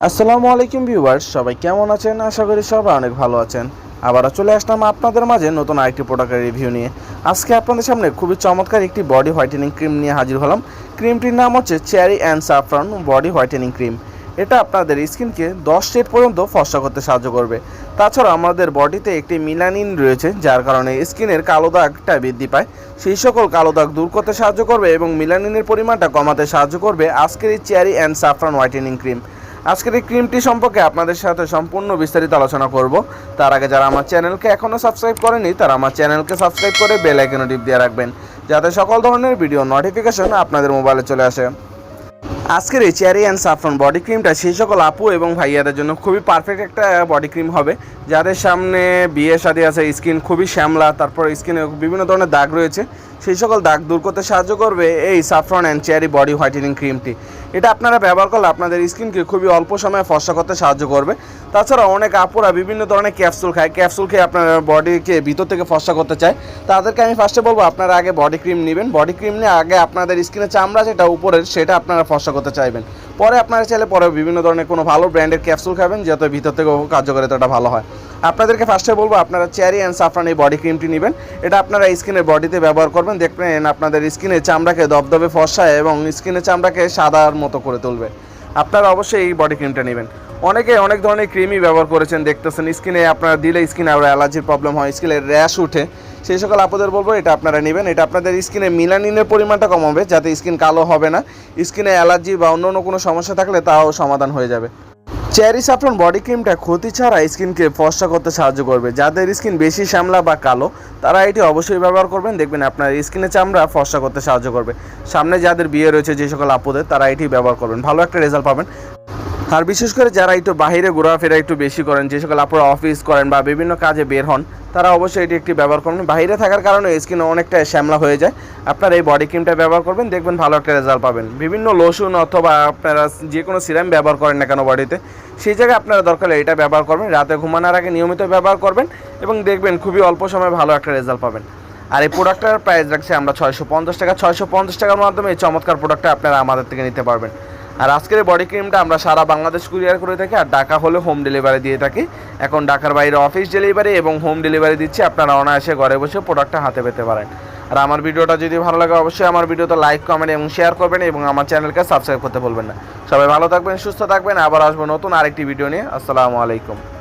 আসসালামু আলাইকুম ভিউয়ার্স, সবাই কেমন আছেন? আশা করি সবাই অনেক ভালো আছেন। আবারও চলে আসলাম আপনাদের মাঝে নতুন আরেকটি প্রোডাক্টের রিভিউ নিয়ে। আজকে আপনাদের সামনে খুবই চমৎকার একটি বডি হোয়াইটেনিং ক্রিম নিয়ে হাজির হলাম। ক্রিমটির নাম হচ্ছে cherry and saffron body whitening cream এটা আপনাদের স্কিনকে দশ শেড পর্যন্ত ফর্সা করতে সাহায্য করবে। তাছাড়া আমাদের বডিতে একটি মিলানিন রয়েছে, যার কারণে স্কিনের কালো দাগটা বৃদ্ধি পায়। সেই সকল কালো দাগ দূর করতে সাহায্য করবে এবং মিলানিনের পরিমাণটা কমাতে সাহায্য করবে আজকের এই cherry and saffron whitening cream আজকের এই ক্রিমটি সম্পর্কে আপনাদের সাথে সম্পূর্ণ বিস্তারিত আলোচনা করব। তার আগে যারা আমার চ্যানেলকে এখনও সাবস্ক্রাইব করেনি, তারা আমার চ্যানেলকে সাবস্ক্রাইব করে বেল আইকনে টিপ দিয়ে রাখবেন, যাতে সকল ধরনের ভিডিও নোটিফিকেশন আপনাদের মোবাইলে চলে আসে। আজকের এই চেয়ারি অ্যান্ড সাফরন বডি ক্রিমটা সেই সকল আপু এবং ভাইয়াদের জন্য খুবই পারফেক্ট একটা বডি ক্রিম হবে। যাদের সামনে বিয়ে শাদী আছে স্কিন খুবই শ্যামলা, তারপর স্কিনে বিভিন্ন ধরনের দাগ রয়েছে, সেই সকল দাগ দূর করতে সাহায্য করবে এই saffron and cherry body whitening ক্রিমটি এটা আপনারা ব্যবহার করলে আপনাদের স্কিনকে খুবই অল্প সময়ে ফর্সা করতে সাহায্য করবে। তাছাড়া অনেক আপুরা বিভিন্ন ধরনের ক্যাপসুল খায়। ক্যাপসুল খেয়ে আপনার বডিকে ভিতর থেকে ফর্সা করতে চায়। তাদেরকে আমি ফার্স্টে বলব, আপনারা আগে বডি ক্রিম নেবেন। বডি ক্রিম নিয়ে আগে আপনাদের স্কিনের চামড়া যেটা উপরের, সেটা আপনারা ফর্সা করতে চাইবেন। পরে আপনারা চাইলে পরে বিভিন্ন ধরনের কোনো ভালো ব্র্যান্ডের ক্যাপসুল খাবেন, যাতে ভিতর থেকে কার্যকারিতাটা ভালো হয়। আপনাদেরকে ফার্স্টে বলব, আপনারা চ্যারি অ্যান্ড সাফরান এই বডি ক্রিমটি নেবেন। এটা আপনারা স্কিনের বডিতে ব্যবহার করবেন, দেখবেন আপনাদের স্কিনের চামড়াকে দবদবে ফসায় এবং স্কিনের চামড়াকে সাদার মতো করে তুলবে। আপনারা অবশ্যই এই বডি ক্রিমটা নেবেন। অনেকে অনেক ধরনের ক্রিমই ব্যবহার করেছেন, দেখতেছেন। স্কিনে আপনারা দিলে স্কিনে আবার অ্যালার্জির প্রবলেম হয়, স্কিনের র্যাশ উঠে সেই সকল আপনাদের বলব, এটা আপনারা নেবেন। এটা আপনাদের স্কিনে মিলানিনের পরিমাণটা কমাবে যাতে স্কিন কালো হবে না। স্কিনে অ্যালার্জি বা অন্য অন্য কোনো সমস্যা থাকলে তাও সমাধান হয়ে যাবে। চেরি সাফরন বডি ক্রিমটা ক্ষতি ছাড়া স্কিনকে ফর্সা করতে সাহায্য করবে। যাদের স্কিন বেশি শ্যামলা বা কালো, তারা এটি অবশ্যই ব্যবহার করবেন। দেখবেন আপনার স্কিনের চামড়া ফর্সা করতে সাহায্য করবে। সামনে যাদের বিয়ে রয়েছে, যে সকল আপুদের, তারা এটি ব্যবহার করবেন। ভালো একটা রেজাল্ট পাবেন। আর বিশেষ করে যারা একটু বাইরে ঘোরাফেরা একটু বেশি করেন, যে সকল আপনারা অফিস করেন বা বিভিন্ন কাজে বের হন, তারা অবশ্যই এটি একটি ব্যবহার করবেন বাইরে থাকার কারণে স্কিন অনেকটা শ্যামলা হয়ে যায়। আপনারা এই বডি ক্রিমটা ব্যবহার করবেন, দেখবেন ভালো একটা রেজাল্ট পাবেন। বিভিন্ন লোশন অথবা আপনারা যে কোনো সিরাম ব্যবহার করেন না কেন বডিতে সেই জায়গায় আপনারা দরকার এটা ব্যবহার করবেন। রাতে ঘুমানোর আগে নিয়মিত ব্যবহার করবেন এবং দেখবেন খুবই অল্প সময়ে ভালো একটা রেজাল্ট পাবেন। আর এই প্রোডাক্টটার প্রাইস রাখছি আমরা ছয়শো পঞ্চাশ টাকা। ছয়শো পঞ্চাশ টাকার মাধ্যমে এই চমৎকার প্রোডাক্টটা আপনারা আমাদের থেকে নিতে পারবেন। আর আজকের বডি ক্রিমটা আমরা সারা বাংলাদেশ কুরিয়ার করে থাকি আর ডাকা হলে হোম ডেলিভারি দিয়ে থাকি। এখন ডাকার বাইরে অফিস ডেলিভারি এবং হোম ডেলিভারি দিচ্ছি। আপনারা অনায়াসে ঘরে বসে প্রোডাক্টটা হাতে পেতে পারেন। আর আমার ভিডিওটা যদি ভালো লাগে, অবশ্যই আমার ভিডিওতে লাইক কমেন্ট এবং শেয়ার করবেন এবং আমার চ্যানেলকে সাবস্ক্রাইব করতে বলবেন না। সবাই ভালো থাকবেন, সুস্থ থাকবেন। আবার আসব নতুন আরেকটি ভিডিও নিয়ে। আসসালামু আলাইকুম।